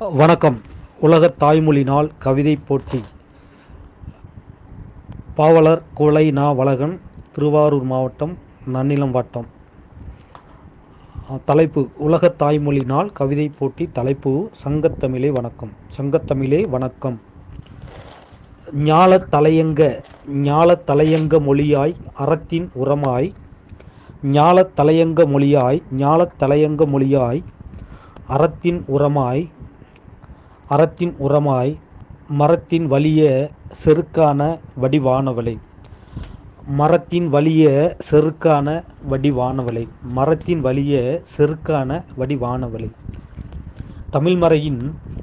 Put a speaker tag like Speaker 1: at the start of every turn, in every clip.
Speaker 1: வணக்கம். உலக தாய்மொழி நாள் கவிதை போட்டி. பாவலர் குலை நா வளகன் திருவாரூர் மாவட்டம் நன்னிலம் வட்டம். தலைப்பு உலகத் தாய்மொழி நாள் கவிதை போட்டி தலைப்பு சங்கத்தமிழே வணக்கம். சங்கத்தமிழே வணக்கம். ஞாலத் தலையங்க ஞாலத் தலையங்க மொழியாய் அறத்தின் உரமாய் ஞாலத் தலையங்க மொழியாய் ஞாலத் தலையங்க மொழியாய் அறத்தின் உரமாய் அறத்தின் உரமாய் மரத்தின் வலிய செருக்கான வடிவானவளை. மரத்தின் வலிய செருக்கான வடிவானவளை. மரத்தின் வலிய செருக்கான வடிவானவளை. தமிழ்மறையின்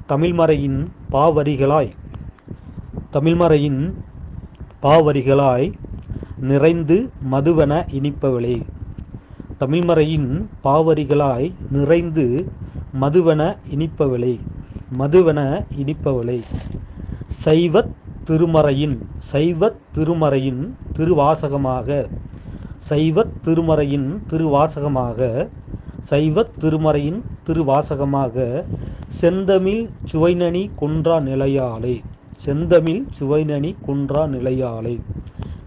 Speaker 1: தமிழ்மறையின் பாவரிகளாய் தமிழ்மறையின் பாவரிகளாய் நிறைந்து மதுவன இனிப்பவளே. தமிழ்மறையின் பாவரிகளாய் நிறைந்து மதுவன இனிப்பவளே. மதுவென இனிப்பவளை. சைவத் திருமறையின் சைவத் திருமறையின் திருவாசகமாக சைவத் திருமறையின் திருவாசகமாக சைவத் திருமறையின் திருவாசகமாக செந்தமிழ் சுவைநனி குன்றா நிலையாலே செந்தமிழ் சுவைநனி குன்றா நிலையாலே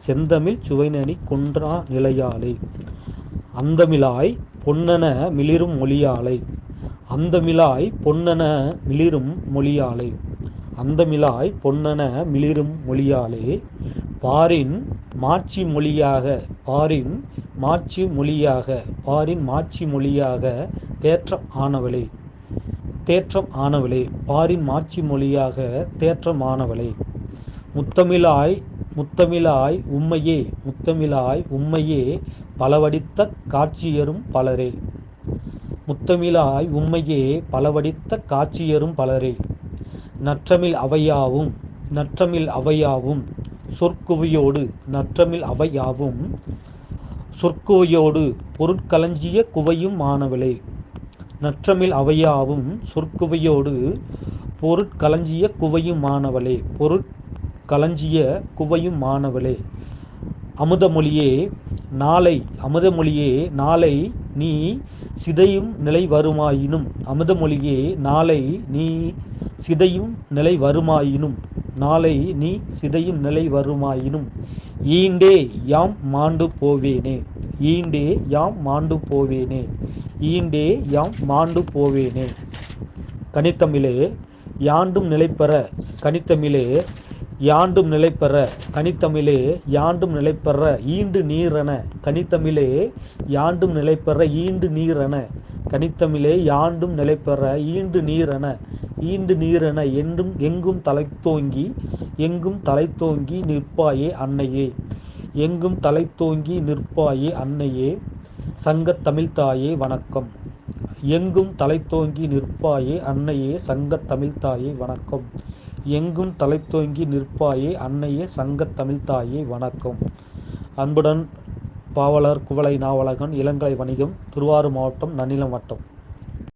Speaker 1: செந்தமிழ் சுவைநனி குன்றா நிலையாலே அந்தமிழாய் பொன்னன மிளிரும் அந்த மிலாய் பொன்னன மிளிரும் அந்த மிலாய் பொன்னன மிளிரும் மொழியாலே. பாரின் மாட்சி மொழியாக பாரின் மாட்சி மொழியாக பாரின் மாட்சி மொழியாக தேற்றம் ஆனவளே. தேற்றம் ஆனவளே பாரின் மாட்சி மொழியாக தேற்றம் ஆனவளே. முத்தமிழாய் முத்தமிழாய் உம்மையே முத்தமிழாய் உம்மையே பலவடித்த காட்சியரும் பலரே. முத்தமிழாய் உண்மையே பலவடித்த காட்சியரும் பலரே. நற்றமிழ் அவையாவும் நற்றமிழ் அவையாவும் சொற்குவையோடு நற்றமிழ் அவையாவும் சொற்குவையோடு பொருட்களஞ்சிய குவையும் மாணவளே. நற்றமிழ் அவையாவும் சொற்குவையோடு பொருட்களஞ்சிய குவையும் மாணவளே. பொருட்களஞ்சிய குவையும் மாணவளே. அமுதமொழியே நாளை அமுதமொழியே நாளை நீ சிதையும் நிலை வருமாயினும். அமுதமொழியே நாளை நீ சிதையும் நிலை வருமாயினும். நாளை நீ சிதையும் நிலை வருமாயினும். ஈண்டே யாம் மாண்டு போவேனே. ஈண்டே யாம் மாண்டு போவேனே. ஈண்டே யாம் மாண்டு போவேனே. கனித்தமிழே யாண்டும் நிலைப்பெற கனித்தமிழே யாண்டும் நிலைப்பெற கனித்தமிழே யாண்டும் நிலைப்பெற ஈண்டு நீரென கனித்தமிழே யாண்டும் நிலைப்பெற ஈண்டு நீரென கனித்தமிழே யாண்டும் நிலைப்பெற ஈண்டு நீரென ஈண்டு நீரென என்றும் எங்கும் தலைத்தோங்கி எங்கும் தலைத்தோங்கி நிற்பாயே அன்னையே எங்கும் தலைத்தோங்கி நிற்பாயே அன்னையே சங்கத் தமிழ்த்தாயே வணக்கம். எங்கும் தலைத்தோங்கி நிற்பாயே அன்னையே சங்கத் தமிழ்த்தாயே வணக்கம். எங்கும் தலைத்தோங்கி நிற்பாயே அன்னையே சங்கத் தமிழ்த்தாயே வணக்கம். அன்புடன் பாவலர் குவளை நாவலகன் இளங்கலை வணிகம் திருவாரூர் மாவட்டம் நன்னிலம் வட்டம்.